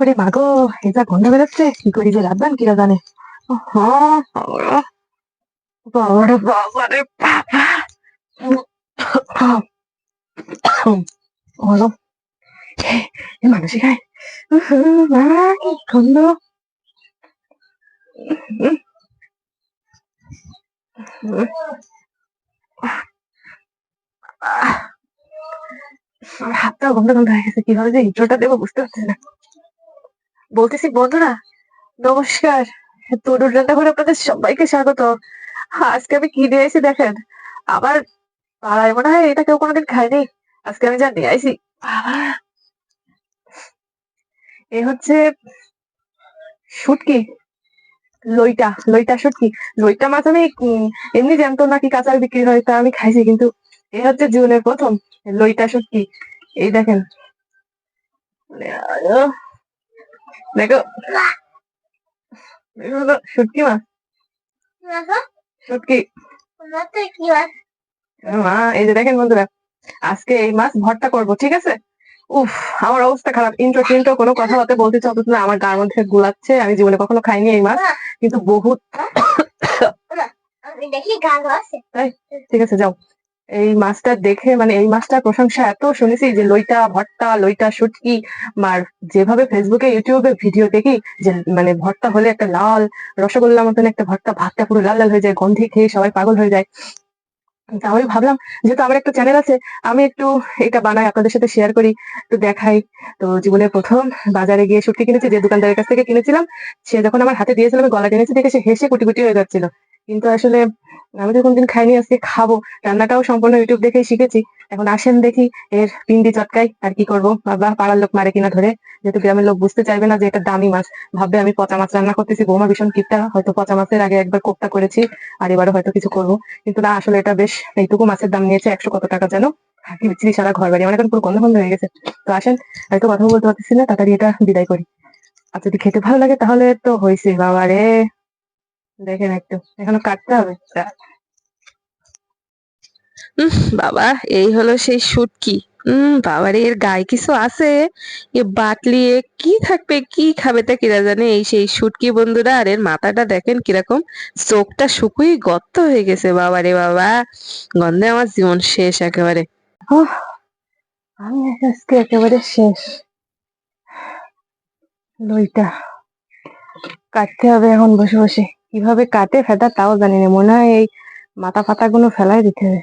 ওরে মাগো যা গন্ধ বেরোচ্ছে কি করি যে রাখবেন কিরা জানে হ্যাঁ মানুষই খায় হাতটা গন্ধ গন্ধ হয়ে গেছে কীভাবে যে ইন্ট্রোটা দেবো বুঝতে পারছি না বলতেছি বন্ধুরা নমস্কার। তরুণ রান্নাঘরে আপনাদের সবাইকে স্বাগত। আজকে আমি কি নিয়ে এসেছি দেখেন? আমার পাড়ায় মনে হয় এটা কেউ কোনোদিন খায়নি। আজকে আমি যা নিয়ে আইছি এ হচ্ছে শুটকি লইটা লইটা শুটকি। লইটা মাছ আমি এমনি জানতো নাকি কাঁচা বিক্রি হয় তা আমি খাইছি কিন্তু এ হচ্ছে জীবনের প্রথম লইটা শুটকি। এই দেখেন। আহ, দেখো দেখো শুটকি মাছ শুটকি মা এই যে দেখেন বন্ধুরা আজকে এই মাছ ভর্তা করব ঠিক আছে উফ আমার অবস্থা খারাপ ইন্ট্রো টিন্ট্রো কোনো কথা বলতে বলতে চাচ্ছি না আমার গার মধ্যে গুলাচ্ছে আমি জীবনে কখনো খাইনি এই মাছ কিন্তু বহুত দেখি ঠিক আছে যাও এই মাছটা দেখে মানে এই মাছটার প্রশংসা এত শুনেছি যে লইটা, ভর্তা, লইটা, শুটকি আর যেভাবে ফেসবুকে, ইউটিউবে ভিডিও দেখি যে মানে ভর্তা হলে একটা লাল রসগোল্লা মতন একটা ভর্তা, ভাতটা পুরো লাল লাল হয়ে যায়, গন্ধে খেয়ে সবাই পাগল হয়ে যায়। আমি ভাবলাম, যেহেতু আমার একটা চ্যানেল আছে, আমি একটু এটা বানাই, আপনাদের সাথে শেয়ার করি, একটু দেখাই। তো জীবনের প্রথম বাজারে গিয়ে শুটকি কিনেছি, যে দোকানদারের কাছ থেকে কিনেছিলাম, সে যখন আমার হাতে দিয়েছিল, আমি গলা টেনেছি দেখে সে হেসে কুটি কুটি হয়ে যাচ্ছিল। কিন্তু আসলে আমি তো কোনদিন খাইনি, আজকে খাব। রান্নাটাও সম্পূর্ণ ইউটিউব দেখেই শিখেছি। এখন আসেন দেখি এর পিন্ডি চটকাই আর কি করব। বাবা পাড়ার লোক মারে কিনা ধরে। যেহেতু গ্রামের লোক বুঝতে চাইবে না যে এটা দামি মাছ। ভাববে আমি পচা মাছ রান্না করতেছি। বৌমা ভীষণ কিপটা। হয়তো পচা মাছের আগে একবার কোপ্তা করেছি আর এবারও হয়তো কিছু করব। কিন্তু না, আসলে এটা বেশ এইটুকু মাছের দাম নিয়েছে একশো কত টাকা যেন। বিচ্ছিরি সারা ঘর বাড়ি আমার এখন পুরো হয়ে গেছে। তো আসেন হয়তো কথা বলতে পারতেছি না, তাড়াতাড়ি এটা বিদায় করি। আর যদি খেতে ভালো লাগে তাহলে তো হয়েছে বাবা রে দেখেন একটু এখনও কাটতে হবে? উম বাবা এই হলো সেই শুটকি। উম বাবারে এর গায়ে কিছু আছে? এ বাটলি এ কি থাকবে কি খাবে তা কিরা জানে? এই সেই শুটকি বন্ধুরা আর এর মাথাটা দেখেন কীরকম? চোখটা শুকুই গর্ত হয়ে গেছে বাবারে বাবা। গন্ধে আমার জীবন শেষ একেবারে। আমি আজকে একেবারে শেষ। লইটা। কাটতে হবে এখন বসে বসে। কীভাবে কাটে ফেটা তাও জানি না মনে হয় এই মাথা ফাতা গুলো ফেলাই দিতে হবে।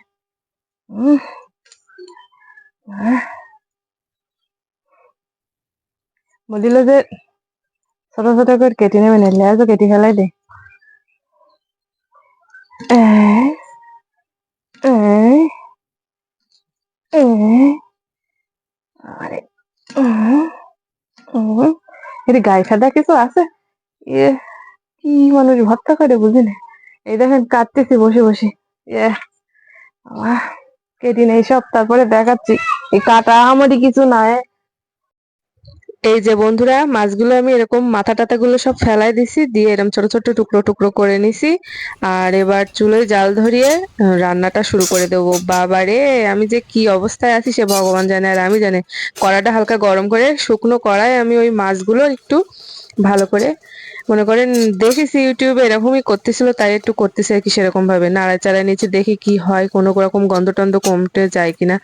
বলিল যে, ছোট ছোট করে কেটে নেবে না কেটে ফেলাই দে। আরে গায়ে সাদা কিছু আছে? ইয়ে। কি মানুষ ভর্তা করে বুঝি না এই দেখেন কাটতেছি বসে বসে। ইয়ে কেটে নেই সব, তারপরে দেখাচ্ছি। এই কাটা আমারই কিছু নাই। এই যে বন্ধুরা, মাছগুলো আমি এরকম মাথা টাথা গুলো সব ফেলাই দিছি, দিয়ে এরকম ছোট ছোট টুকরো টুকরো করে নিছি। আর এবার চুলোয় জাল ধরিয়ে রান্নাটা শুরু করে দেবো। বাবারে, আমি যে কি অবস্থায় আছি সে ভগবান জানে, আর আমি জানি, কড়াটা হালকা গরম করে শুকনো কড়ায় আমি ওই মাছগুলো একটু ভালো করে মনে করেন দেখেছি ইউটিউবে এরকমই করতেছিল, তাই একটু করতেছে আর কি সেরকম ভাবে। নাড়াচাড়া নিচে দেখি কি হয়, কোনো রকম গন্ধ টন্ধ কমতে যায় কিনা।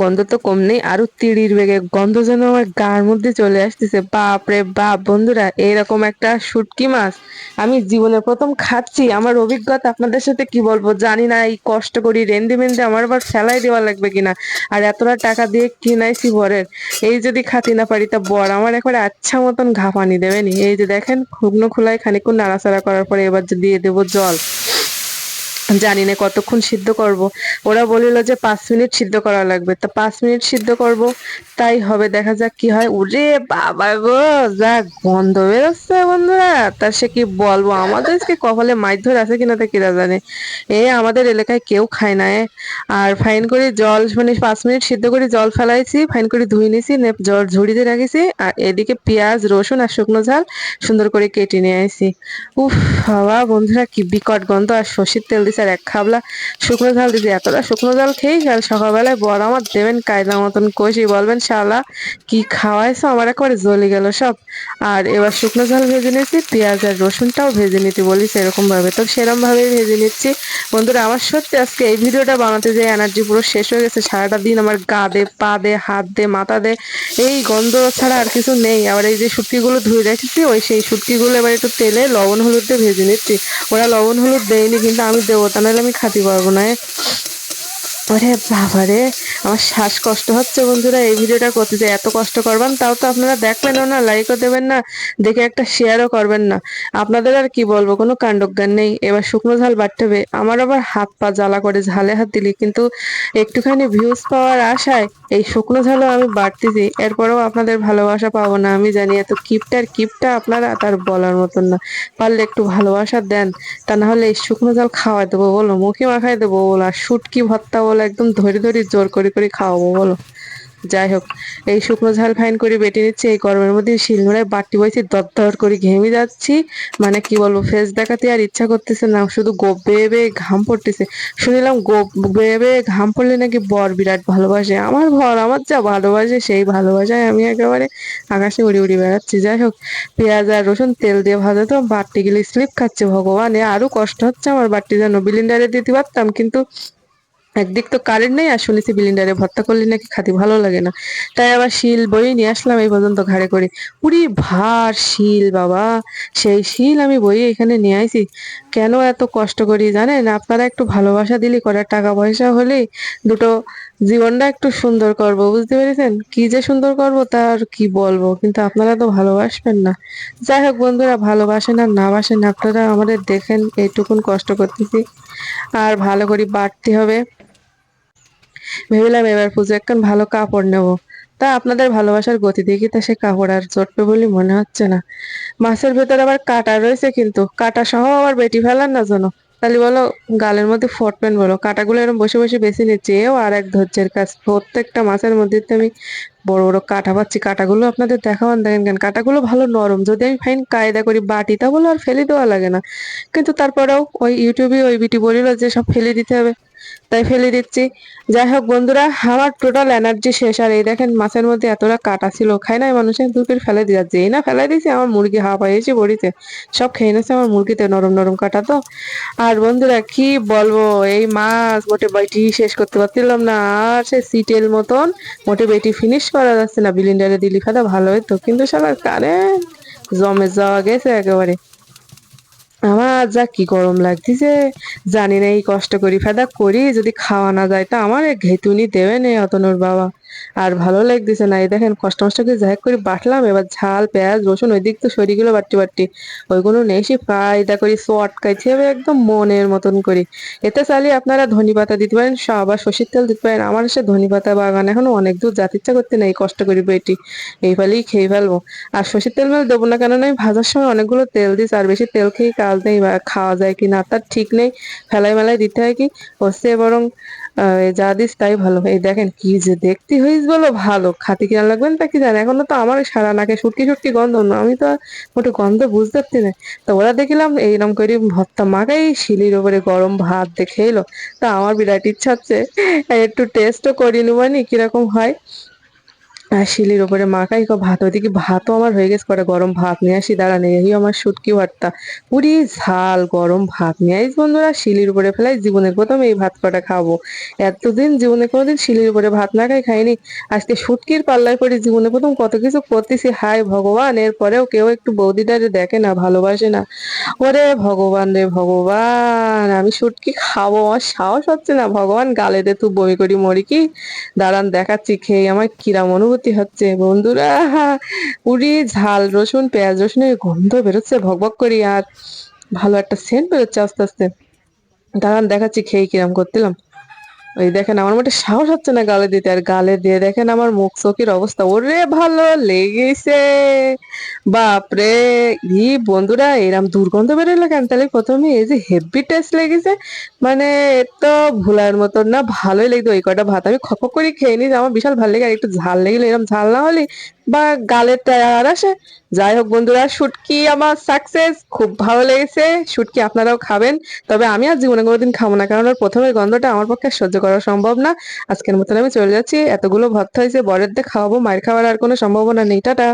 গন্ধ তো কম নেই, আরও তিড়ির বেগে গন্ধ যেন আমার গার মধ্যে চলে আসতেছে। বাপ রে বাপ, বন্ধুরা, এরকম একটা শুটকি মাছ আমি জীবনে প্রথম খাচ্ছি। আমার অভিজ্ঞতা আপনাদের সাথে কি বলব? জানি না এই কষ্ট করি রেন্ডি মেন্ডি আমার আবার ফেলাই দেওয়া লাগবে কিনা। আর এতটা টাকা দিয়ে কিনাইছি বরের এই যদি খাতি না পারি, তা বর আমার একবারে আচ্ছা মতন ঘাপানি দেবেনি। এই যে দেখেন শুকনো খোলায় খানিকক্ষণ নাড়াচাড়া করার পরে এবার দিয়ে দেবো জল। জানি না কতক্ষণ সিদ্ধ করব। ওরা বলিল যে পাঁচ মিনিট সিদ্ধ করা লাগবে। তা পাঁচ মিনিট সিদ্ধ করব, তাই হবে। দেখা যাক কি হয়। ওরে বাবা গো যা গন্ধ বেরোচ্ছে বন্ধুরা। তা সে কি বলব? আমাদের কি কপালে মাছ ধরে আছে কিনা তা কিরা জানে? এ, আমাদের এলাকায় কেউ খায় না। আর ফাইন করে জল মানে পাঁচ মিনিট সিদ্ধ করে জল ফেলাইছি ফাইন করে ধুয়ে নিছি জল ঝুড়িতে রাখিছি, আর এদিকে পেঁয়াজ, রসুন আর শুকনো ঝাল সুন্দর করে কেটে নিয়ে আসি উফ, বাবা বন্ধুরা, কি বিকট গন্ধ। আর সর্ষের তেল দিছে আর এক খাবলা শুকনো ঝাল দিয়েছি এতটা শুকনো ঝাল খেয়েই কাল সকালবেলায় বড় আমার দেবেন কায়দা মতন কষি। বলবেন, শালা, কি খাওয়াইছো? আমার একবারে জ্বলে গেল সব। আর এবার শুকনো ঝাল ভেজে নিয়েছি, পেঁয়াজ আর রসুনটাও ভেজে নিতে বলি সেরকম ভাবে তো সেরকম ভাবেই ভেজে নিচ্ছি। বন্ধুরা, আমার সত্যি আজকে এই ভিডিওটা বানাতে যে এনার্জি পুরো শেষ হয়ে গেছে, সারাটা দিন আমার গা দে, পা দে, হাত দে, মাথা দে, এই গন্ধ ছাড়া আর কিছু নেই। আবার এই যে শুটকিগুলো ধুয়ে রেখেছি, ওই সেই শুটকিগুলো এবার একটু তেলে লবণ হলুদ দিয়ে ভেজে নিচ্ছি। ওরা লবণ হলুদ দেয়নি, কিন্তু আমি দেবো নাহলে আমি খাতে পারব না। ওরে বাবারে, আমার শ্বাসকষ্ট হচ্ছে বন্ধুরা, এই ভিডিওটা করতে যে এত কষ্ট করবেন, তাও তো আপনারা দেখবেনও না লাইকও দেবেন না, দেখে একটা শেয়ারও করবেন না। আপনাদের আর কি বলব, কোনো কাণ্ডজ্ঞান নেই, এবার শুকনো ঝাল বাড়তে হবে আমার আবার হাত পা জ্বালা করে ঝালে হাত দিলি, কিন্তু একটুখানি ভিউজ পাওয়ার আশায় এই শুকনো ঝালও আমি বাড়তেছি, এরপরেও আপনাদের ভালোবাসা পাবো না, আমি জানি এত কিপটার কিপটা আপনারা তার বলার মতন না, পারলে একটু ভালোবাসা দেন, তা না হলে এই শুকনো ঝাল খাওয়াই দেবো বলো, মুখে মাখাই দেবো বলো, আর শুটকি বলো একদম ধরে ধরে জোর করে করে খাওয়াবো, বলো। যাই হোক, এই শুকনো ঝাল ফাইন করে বেটে নিচ্ছি, এই গরমের মধ্যে শিলনোড়ায় বাটি বইছি দর দর করে ঘেমে যাচ্ছি। মানে কি বলব ফেস দেখাতে আর ইচ্ছা করতেছে না, শুধু গোপ বেয়ে বেয়ে ঘাম পড়তেছে। শুনলাম গোপ বেয়ে বেয়ে ঘাম পড়লে নাকি বর বিরাট ভালোবাসে। আমার ঘর আমার যা ভালোবাসে, সেই ভালোবাসায় আমি একেবারে আকাশে উড়ি উড়ি বেড়াচ্ছি। যাই হোক, পেঁয়াজ আর রসুন তেল দিয়ে ভাজা তো বাটটি গেলে স্লিপ খাচ্ছে ভগবান। এ আরও কষ্ট হচ্ছে আমার বাটটি যেন বিলিন্ডারে দিতে পারতাম, কিন্তু একদিক তো কারেন্ট নেই, আর শুনেছি বিলিন্ডারে ভর্তা করলে নাকি খাতে ভালো লাগে না। তাই আবার শিল বই নিয়ে আসলাম এই পর্যন্ত ঘাড়ে করে। উড়ি ভার শিল বাবা, সেই শিল আমি বই এখানে নিয়ে আইছি। কেন এত কষ্ট করি জানেন? আপনারা একটু ভালোবাসা দিলে করার টাকা পয়সা হলে দুটো জীবনটা একটু সুন্দর করব, বুঝতে পেরেছেন? কি যে সুন্দর করব তার কি বলব? কিন্তু আপনারা তো ভালোবাসবেন না। যাই হোক বন্ধুরা, ভালোবাসেন আর না বাসেন, আপনারা আমাদের দেখেন, এইটুকুন কষ্ট করতেছি। আর ভালো করে বাড়তে হবে। ভেবেলাম এবার পুজো একখান ভালো কাপড় নেব। তা আপনাদের ভালোবাসার গতি দেখি তা সে কাপড় আর জটবে বলে মনে হচ্ছে না। মাছের ভেতর আবার কাটা রয়েছে কিন্তু কাটা সহ আবার বেটি ফেলার না যেন তাহলে বলো, গালের মধ্যে ফটবেন বলো, কাটাগুলো এরকম বসে বসে বেছে নিচ্ছে, এও আর এক ধৈর্যের কাজ। প্রত্যেকটা মাছের মধ্যে তো আমি বড় বড় কাটা পাচ্ছি। কাটাগুলো আপনাদের দেখাবান দেখেন কেন? কাটাগুলো ভালো নরম, যদি আমি ফাইন কায়দা করি বাটি তা বলো আর ফেলে দেওয়া লাগে না। কিন্তু তারপরেও ওই ইউটিউবে ওই বিটি বলিল যে সব ফেলে দিতে হবে। তাই ফেলে দিচ্ছি। যাই হোক বন্ধুরা, আমার টোটাল এনার্জি শেষ। আর এই দেখেন, মাছের মধ্যে এতটা কাটা ছিল খাই নাই মানুষের দূর করে ফেলে দিয়ে যাচ্ছে। এই না ফেলাই দিয়েছি, আমার মুরগি হা পাইয়েছি বড়িতে। সব খেয়ে নিয়েছে আমার মুরগিতে নরম নরম কাটা তো। আর বন্ধুরা, কি বলব, এই মাছ মোটে বাইটি শেষ করতে পারছিলাম না। আর সে সিটেল মতন মোটে বেটি ফিনিশ করা যাচ্ছে না। বিলিন্ডারে দিলি ফাদা ভালো হতো কিন্তু সবার কারেন্ট জমে যাওয়া গেছে একেবারে। যা কি গরম লাগতেছে, জানি না, এই কষ্ট করি, ফেদা করি, যদি খাওয়া না যায়, তা আমার ঘেতুনি দেবে নে, অতনুর বাবা। আর ভালো লাগতেছে না। এই দেখেন কষ্ট মষ্ট করে যাই করে বাটলাম, এবার ঝাল, পেঁয়াজ, রসুন ওই দিক তো সরিগুলো বাটটি বাটটি। ওইগুলো নেই ফায়দা করি চটকাইতে হবে একদম মনের মতন করি। এতে চালিয়ে আপনারা ধনি পাতা দিতে পারেন আবার সর্ষের তেল দিতে পারেন। আমার সে ধনি পাতা বাগান এখনও অনেক দূর যাতে ইচ্ছা করতে নেই, কষ্ট করি এটি। এই ফলেই খেয়ে ফেলব। আর সর্ষের তেল মেল দেবো না, কেন আমি ভাজার সময় অনেকগুলো তেল দিস আর বেশি তেল খেয়ে কাজ নেই বা খাওয়া যায় কি না, তার ঠিক নেই। ফেলাই মেলাই দিতে হয় কি? হচ্ছে বরং যা দিস তাই ভালো। এই দেখেন কি যে দেখতে হইস বলো, ভালো। খাতে কিনা লাগবেন তা কি জানে। এখনও তো আমার সারা নাকে সুটকি সুটকি গন্ধ। না, আমি তো মোটে গন্ধ বুঝতে পারছি না। তো ওরা দেখিলাম এইরকম করে ভর্তা মাখাই, শিলির ওপরে গরম ভাত দেখে এলো তা আমার বিরাট ইচ্ছা হচ্ছে, একটু টেস্টও করি নেবানি কীরকম হয়। আর শিলির ওপরে মাখাই, কো ভাত ওইদিকে ভাতও আমার হয়ে গেছে করে গরম ভাত নিয়ে আসি দাঁড়া নেই আমার সুটকি ভর্তা। পুরি ঝাল, গরম ভাত নিয়ে আইস বন্ধুরা, শিলির উপরে ফেলাই জীবনের প্রথম এই ভাত কটা খাব। এতদিন জীবনে কোনোদিন শিলির উপরে ভাত না খাই, খাইনি। আজকে সুটকির পাল্লায় পড়ে জীবনে প্রথম কত কিছু করতেছি, হায় ভগবান, এরপরেও কেউ একটু বৌদিটারে দেখে না, ভালোবাসে না। ওরে ভগবান রে ভগবান, আমি সুটকি খাব, আমার সাহস হচ্ছে না, ভগবান গালে দে তুই বমি করি মরি কি? দাঁড়ান, দেখাচ্ছি, খেয়ে আমার কিরাম অনুভূতি হচ্ছে বন্ধুরা। উড়ি ঝাল, রসুন, পেঁয়াজ, রসুনের গন্ধ বেরোচ্ছে ভকভক করি আর ভালো একটা সেন্ট বেরোচ্ছে আস্তে আস্তে। দাঁড়ান, দেখাচ্ছি খেয়ে কিরম করছিলাম ওই দেখেন আমার মোটে সাহস হচ্ছে না গালে দিতে, আর গালে দিয়ে দেখেন আমার মুখ চোখের অবস্থা। ওরে ভালো লেগেছে। বাপরে ই বন্ধুরা, এরম দুর্গন্ধ বেরোলো কেন? তাহলে প্রথমে এই যে হেভি টেস্ট লেগেছে মানে তো ভুলার মতন না, ভালোই লাগতো ওই কটা ভাত আমি খপ করে খেয়ে নিই আমার বিশাল ভালো লেগে, আর একটু ঝাল লেগেলে এরকম ঝাল না হলে বা গালের টায়ার আসে। যাই হোক বন্ধুরা, শুটকি আমার সাকসেস খুব ভালো লেগেছে। শুটকি আপনারাও খাবেন, তবে আমি আর জীবনে কোনোদিন খাব না, কারণ ওর প্রথমের গন্ধটা আমার পক্ষে সহ্য করা সম্ভব না। আজকের মতন আমি চলে যাচ্ছি। এতগুলো ভর্তা হয়েছে বরের দিয়ে খাওয়াবো, মায়ের খাওয়ার আর কোনো সম্ভাবনা নেই। টাটা।